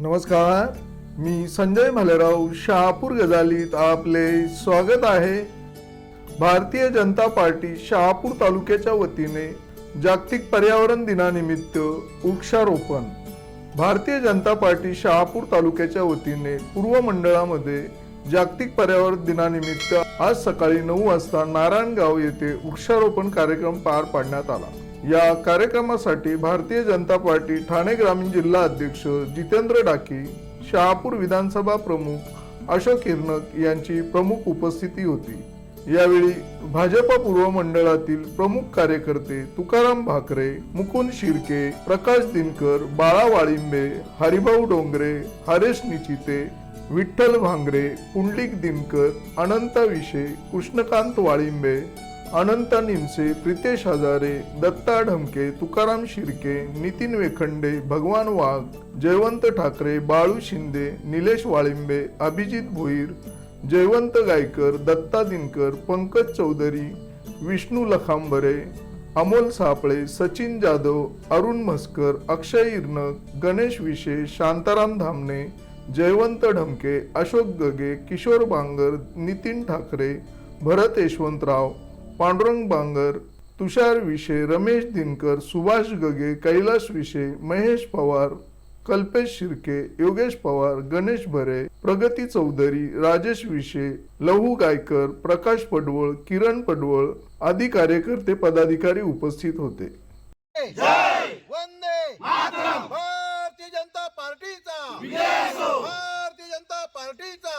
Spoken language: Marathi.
नमस्कार मी संजय भालेराव शहापूर गजालीत आपले स्वागत आहे. भारतीय जनता पार्टी शहापूर तालुक्याच्या वतीने जागतिक पर्यावरण दिनानिमित्त वृक्षारोपण. भारतीय जनता पार्टी शहापूर तालुक्याच्या वतीने पूर्व मंडळामध्ये जागतिक पर्यावरण दिनानिमित्त आज सकाळी नऊ वाजता नारायणगाव येथे वृक्षारोपण कार्यक्रम पार पाडण्यात आला. या कार्यक्रमासाठी भारतीय जनता पार्टी ठाणे ग्रामीण जिल्हा अध्यक्ष जितेंद्र डाकी शहापूर विधानसभा प्रमुख अशोक हिरनक यांची प्रमुख उपस्थिती होती. यावेळी भाजपा पूर्व मंडळातील प्रमुख कार्यकर्ते तुकाराम भाकरे मुकुंद शिर्के प्रकाश दिनकर बाळा वाळिंबे हरिभाऊ डोंगरे हरेश निचिते विठ्ठल भांगरे पुंडलिक दिनकर अनंता विशे कृष्णकांत वाळिंबे अनंत निमसे प्रितेश हजारे दत्ता ढमके तुकाराम शिर्के नितीन वेखंडे भगवान वाघ जयवंत ठाकरे बाळू शिंदे निलेश वाळिंबे अभिजित भोईर जयवंत गायकर दत्ता दिनकर पंकज चौधरी विष्णू लखांबरे अमोल सापळे सचिन जाधव अरुण म्हस्कर अक्षय इर्नक गणेश विशे शांताराम धामणे जयवंत ढमके अशोक गगे किशोर बांगर नितीन ठाकरे भरत यशवंतराव पांडुरंग बांगर तुषार विशे रमेश दिनकर सुभाष गगे कैलास विशे महेश पवार कल्पेश शिर्के योगेश पवार गणेश भरे प्रगती चौधरी राजेश विशे लहू गायकर प्रकाश पडवळ किरण पडवळ आदी कार्यकर्ते पदाधिकारी उपस्थित होते. वंदे मातरम! भारतीय जनता पार्टीचा! भारतीय जनता पार्टीचा!